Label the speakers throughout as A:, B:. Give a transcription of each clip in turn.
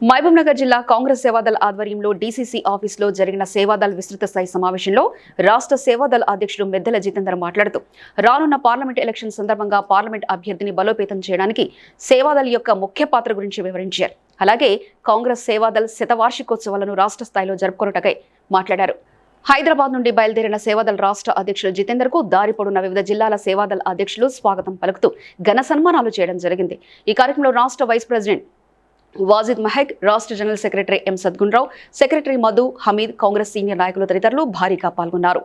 A: మహబూబ్నగర్ జిల్లా కాంగ్రెస్ సేవాదళ ఆధ్వర్యంలో డీసీసీ ఆఫీసులో జరిగిన సేవాదళ విస్తృత స్థాయి సమావేశంలో రాష్ట్ర సేవాదళ అధ్యక్షుడు మెద్దెల జితేందర్ మాట్లాడుతూ రానున్న పార్లమెంట్ ఎలక్షన్ సందర్భంగా పార్లమెంట్ అభ్యర్థిని బలోపేతం చేయడానికి సేవాదళ యొక్క ముఖ్య పాత్ర గురించి వివరించారు. అలాగే కాంగ్రెస్ సేవాదళ శతవార్షికోత్సవాలను రాష్ట్ర స్థాయిలో జరుపుకొనుటకై మాట్లాడారు. హైదరాబాద్ నుండి బయలుదేరిన సేవాదళ రాష్ట్ర అధ్యక్షులు జితేందర్కు దారి పొడున్న వివిధ జిల్లాల సేవాదళ అధ్యక్షులు స్వాగతం పలుకుతూ ఘన సన్మానాలు చేయడం జరిగింది. ఈ కార్యక్రమంలో రాష్ట్ర వైస్ ప్రెసిడెంట్ వాజిద్ మహెక్ రాష్ట్ర general secretary M Sadgunarao secretary Madhu Hameed Congress senior నాయకులు తదితరులు భారీగా పాల్గొన్నారు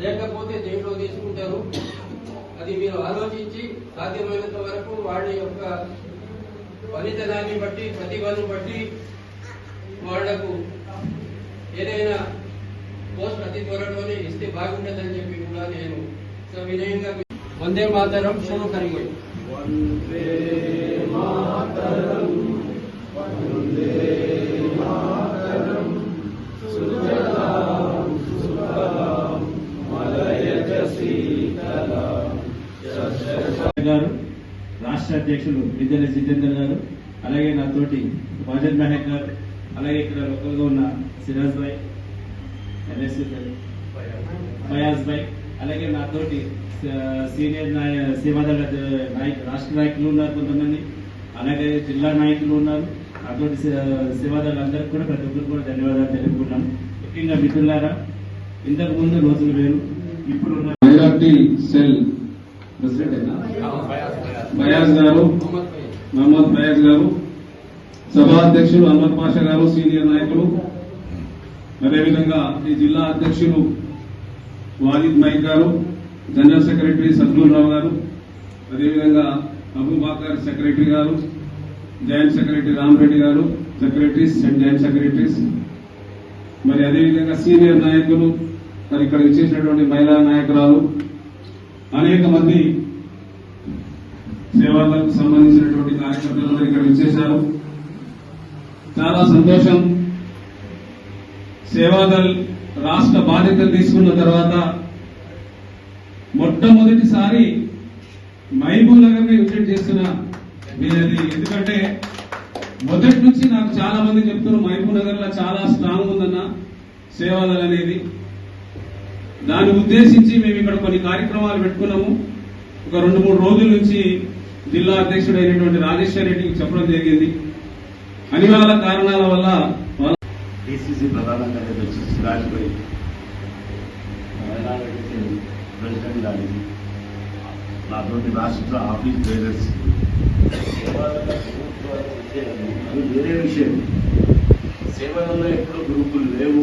B: లేకపోతే దేంట్లో తీసుకుంటారు. అది మీరు ఆలోచించి సాధ్యమైనంత వరకు వాళ్ళ యొక్క ఫలితనాన్ని బట్టి ప్రతిభను బట్టి వాళ్ళకు ఏదైనా పోస్ట్ అతి త్వరలోనే ఇస్తే బాగుంటుందని చెప్పి కూడా నేను సవినయంగా వందే మాతరం షురు కరిగే
C: గారు రాష్ట్ర అధ్యక్షులు విద్యల జితేందర్ గారు అలాగే నాతోటి వాజద్ మెహక్ గారు అలాగే ఇక్కడ లోకల్గా ఉన్న సిరాజ్ భాయ్ ఎన్ఎస్సి ఫయాజ్ భాయ్ అలాగే నాతోటి సీనియర్ నాయ సేవాదళ నాయకు రాష్ట్ర నాయకులు ఉన్నారు కొంతమంది అలాగే జిల్లా నాయకులు ఉన్నారు. నాతోటి సే- సేవాదళ అందరికీ కూడా ప్రతి ఒక్కరికి కూడా ధన్యవాదాలు తెలుపుకున్నాను ముఖ్యంగా మిత్రులారా ఇంతకు ముందు రోజులు వేరు ఇప్పుడు
D: సెల్ ప్రెసిడెంట్ బయాజ్ గారు
B: మొహమ్మద్
D: బయాజ్ గారు సభా అధ్యక్షులు అహ్మద్ పాషా గారు సీనియర్ నాయకులు. అదేవిధంగా ఈ జిల్లా అధ్యక్షులు వాజిద్ మైక్ గారు జనరల్ సెక్రటరీ సద్గుల్ రావు గారు అదేవిధంగా అబూబాకర్ సెక్రటరీ గారు జాయింట్ సెక్రటరీ రామరెడ్డి గారు సెక్రటరీస్ అండ్ జాయింట్ సెక్రటరీస్. మరి అదేవిధంగా సీనియర్ నాయకులు మరి ఇక్కడ ఇచ్చేసినటువంటి మహిళా నాయకురాలు అనేక మంది సేవలకు సంబంధించినటువంటి కార్యకర్తలు ఇక్కడ ఇచ్చేశారు చాలా సంతోషం. సేవాదల్ రాష్ట్ర బాధ్యతలు తీసుకున్న తర్వాత మొట్టమొదటిసారి మహబూబ్ నగర్ విజిట్ చేసిన మీది ఎందుకంటే మొదటి నుంచి నాకు చాలా మంది చెప్తున్నారు మహబూబ్ నగర్లో చాలా స్ట్రాంగ్ ఉందన్న సేవాదల్ అనేది. దాన్ని ఉద్దేశించి మేము ఇక్కడ కొన్ని కార్యక్రమాలు పెట్టుకున్నాము. ఒక రెండు మూడు రోజుల నుంచి జిల్లా అధ్యక్షుడు అయినటువంటి రాజేశ్వర రెడ్డికి చెప్పడం జరిగింది. అనివార్య కారణాల వల్ల వాళ్ళ
E: డిసిసి ప్రధాన కార్యదర్శి సిరాజ్ భాయ్ ప్రెసిడెంట్ గారికి నాతోటి రాష్ట్ర ఆఫీస్ డైరెక్టర్స్ అది వేరే విషయం. సేవలలో ఎప్పుడు గ్రూపులు లేవు.